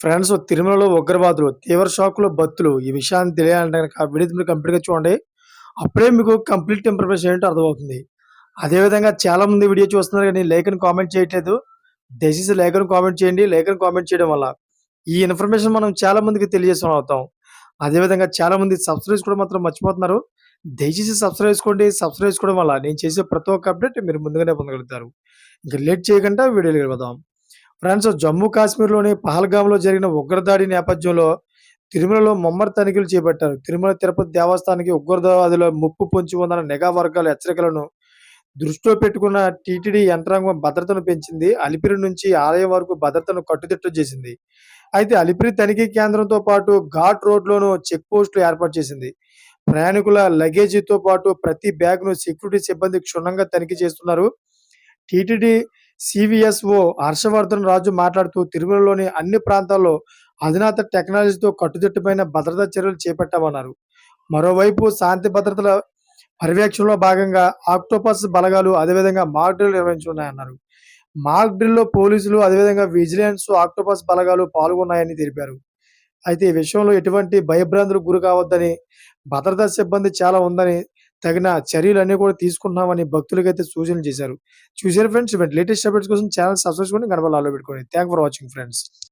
Friends తిరుమలలో ఉగ్రవాదులు తీవ్ర షాకులో భక్తులు ఈ విషయాన్ని తెలియాలంటే కనుక వీడియో మీరు కంప్లీట్గా చూడండి. అప్పుడే మీకు కంప్లీట్ ఇన్ఫర్మేషన్ ఏంటో అర్థమవుతుంది. అదేవిధంగా చాలా మంది వీడియో చూస్తున్నారు కానీ లేఖను కామెంట్ చేయట్లేదు. దయచేసి లేఖను కామెంట్ చేయండి. లేఖను కామెంట్ చేయడం వల్ల ఈ ఇన్ఫర్మేషన్ మనం చాలా మందికి తెలియజేసిన అవుతాం. అదేవిధంగా చాలా మంది సబ్స్క్రైబ్ కూడా మాత్రం మర్చిపోతున్నారు. దయచేసి సబ్స్క్రైబ్ చేసుకోండి. సబ్స్క్రైబ్ చేసుకోవడం వల్ల నేను చేసే ప్రతి ఒక్క అప్డేట్ మీరు ముందుగానే పొందగలుగుతారు. ఇంకా లేట్ చేయకుండా వీడియోలు వెళ్ళిపోదాం ఫ్రెండ్స్ జమ్మూ కాశ్మీర్లోని పహల్గామ్లో జరిగిన ఉగ్రదాడి నేపథ్యంలో తిరుమలలో ముమ్మర తనిఖీలు చేపట్టారు. తిరుమల తిరుపతి దేవస్థానానికి ఉగ్రదాదిలో ముప్పు పొంచి ఉందన్న నిఘా వర్గాల హెచ్చరికలను దృష్టిలో పెట్టుకున్న టీటీడీ యంత్రాంగం భద్రతను పెంచింది. అలిపిరి నుంచి ఆలయం వరకు భద్రతను కట్టుదిట్టు చేసింది. అయితే అలిపిరి తనిఖీ కేంద్రంతో పాటు ఘాట్ రోడ్లోనూ చెక్ పోస్టులు ఏర్పాటు చేసింది. ప్రయాణికుల లగేజీతో పాటు ప్రతి బ్యాగ్ను సెక్యూరిటీ సిబ్బంది క్షుణ్ణంగా తనిఖీ చేస్తున్నారు. టీటీడీ సివిఎస్ఓ హర్షవర్ధన్ రాజు మాట్లాడుతూ తిరుమలలోని అన్ని ప్రాంతాల్లో అధునాత టెక్నాలజీతో కట్టుదిట్టుపైన భద్రతా చర్యలు చేపట్టామన్నారు. మరోవైపు శాంతి భద్రతల పర్యవేక్షణలో భాగంగా ఆక్టోపస్ బలగాలు అదేవిధంగా మాక్ డ్రిల్ నిర్వహించున్నాయన్నారు. మాక్ డ్రిల్లో పోలీసులు అదేవిధంగా విజిలెన్స్ ఆక్టోపస్ బలగాలు పాల్గొన్నాయని తెలిపారు. అయితే ఈ విషయంలో ఎటువంటి భయభ్రాంతులకు గురి కావద్దని భద్రతా సిబ్బంది చాలా ఉందని తగిన చర్యలన్నీ కూడా తీసుకుంటున్నామని భక్తులకైతే సూచనలు చేశారు. చూసారు ఫ్రెండ్స్ లేటెస్ట్ అప్డేట్స్ కోసం ఛానల్ సబ్స్క్రైబ్ చేసుకొని గడపలాలో పెట్టుకోండి. Thank for watching friends